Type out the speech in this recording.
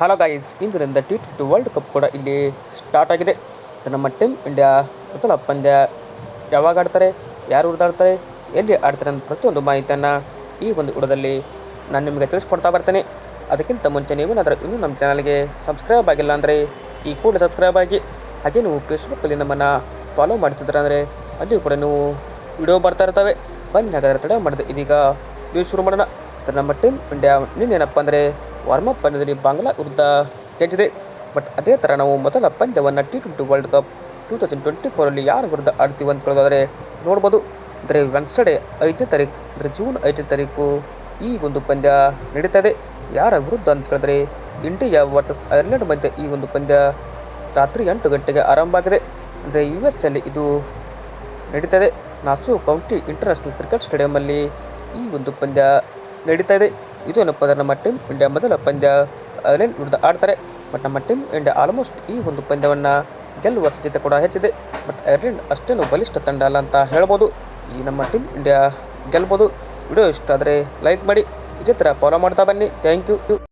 Hello guys ಇಂದಿನಿಂದ T twenty world cup ಕೂಡ ಇಲ್ಲಿ ಸ್ಟಾರ್ಟ್ ಆಗಿದೆ. ನಮ್ಮ ಟೀಮ್ ಇಂಡಿಯಾ ಮೊದಲ ಪಂದ್ಯ ಯಾವಾಗ ಆಡ್ತಾರೆ, ಯಾರು ಉಳಿದಾಡ್ತಾರೆ ಎಲ್ಲಿ ಆಡ್ತಾರೆ ಅಂತ ಪ್ರತಿಯೊಂದು ಮಾಹಿತಿಯನ್ನು ಈ ಒಂದು ವಿಡಿಯೋದಲ್ಲಿ ನಾನು ನಿಮಗೆ ತಿಳಿಸ್ಕೊಡ್ತಾ ಬರ್ತೇನೆ. ಅದಕ್ಕಿಂತ ಮುಂಚೆ ನೀವೇನಾದರೂ ಇನ್ನೂ ನಮ್ಮ ಚಾನಲ್ಗೆ ಸಬ್ಸ್ಕ್ರೈಬ್ ಆಗಿಲ್ಲ ಅಂದರೆ ಈ ಕೂಡ ಸಬ್ಸ್ಕ್ರೈಬ್ ಆಗಿ, ಹಾಗೆ ನೀವು ಫೇಸ್ಬುಕ್ಕಲ್ಲಿ ನಮ್ಮನ್ನು ಫಾಲೋ ಮಾಡ್ತಿದ್ರೆ ಅಂದರೆ ಅಲ್ಲಿ ಕೂಡ ನೀವು ವಿಡಿಯೋ ಬರ್ತಾ ಇರ್ತವೆ. ಬನ್ನಿ ಹಾಗಾದರೆ ತಡೆ ಮಾಡಿದೆ ಇದೀಗ ನೀವು ಶುರು ಮಾಡೋಣ. ನಮ್ಮ ಟೀಮ್ ಇಂಡಿಯಾ ನಿನ್ನೇನಪ್ಪ ಅಂದರೆ ವಾರ್ಮಪ್ ಪಂದ್ಯದಲ್ಲಿ ಬಾಂಗ್ಲಾ ವಿರುದ್ಧ ಗೆದ್ದಿದೆ ಬಟ್ ಅದೇ ಥರ ನಾವು ಮೊದಲ ಪಂದ್ಯವನ್ನು T twenty world cup two thousand twenty ಫೋರಲ್ಲಿ ಯಾರ ವಿರುದ್ಧ ಆಡ್ತೀವಿ ಅಂತ ಕೇಳೋದಾದರೆ ನೋಡ್ಬೋದು. ಅಂದರೆ ವೆನ್ಸ್ಡೇ ಐದನೇ ತಾರೀಕು, ಅಂದರೆ ಜೂನ್ ಐದನೇ ತಾರೀಕು ಈ ಒಂದು ಪಂದ್ಯ ನಡೀತದೆ ಯಾರ ವಿರುದ್ಧ ಅಂತ ಹೇಳಿದ್ರೆ ಇಂಡಿಯಾ ವರ್ಸಸ್ ಐರ್ಲೆಂಡ್ ಮಧ್ಯೆ ಈ ಒಂದು ಪಂದ್ಯ ರಾತ್ರಿ ಎಂಟು ಗಂಟೆಗೆ ಆರಂಭ ಆಗಿದೆ. ಅಂದರೆ ಯು ಎಸ್ ಅಲ್ಲಿ ಇದು ನಡೀತದೆ ನಾಸು ಕೌಂಟಿ ಇಂಟರ್ನ್ಯಾಷನಲ್ ಕ್ರಿಕೆಟ್ ಸ್ಟೇಡಿಯಮಲ್ಲಿ ಈ ಒಂದು ಪಂದ್ಯ ನಡೀತಾ ಇದೆ. ಇದು ಏನಪ್ಪ ಅಂದರೆ ನಮ್ಮ ಟೀಮ್ ಇಂಡಿಯಾ ಮೊದಲ ಪಂದ್ಯ. ವಿರುದ್ಧ ಆಡ್ತಾರೆ ಬಟ್ ನಮ್ಮ ಟೀಮ್ ಇಂಡಿಯಾ ಆಲ್ಮೋಸ್ಟ್ ಈ ಒಂದು ಪಂದ್ಯವನ್ನು ಗೆಲ್ಲುವ ಸಾಧ್ಯತೆ ಕೂಡ ಹೆಚ್ಚಿದೆ. ಬಟ್ ಐರ್ಲೆಂಡ್ ಅಷ್ಟೇನು ಬಲಿಷ್ಠ ತಂಡ ಅಲ್ಲ ಅಂತ ಹೇಳ್ಬೋದು. ಈ ನಮ್ಮ ಟೀಮ್ ಇಂಡಿಯಾ ಗೆಲ್ಬೋದು. ವಿಡಿಯೋ ಇಷ್ಟ ಆದರೆ ಲೈಕ್ ಮಾಡಿ. ಇದೇ ಥರ ಫಾಲೋ ಮಾಡ್ತಾ ಬನ್ನಿ. Thank you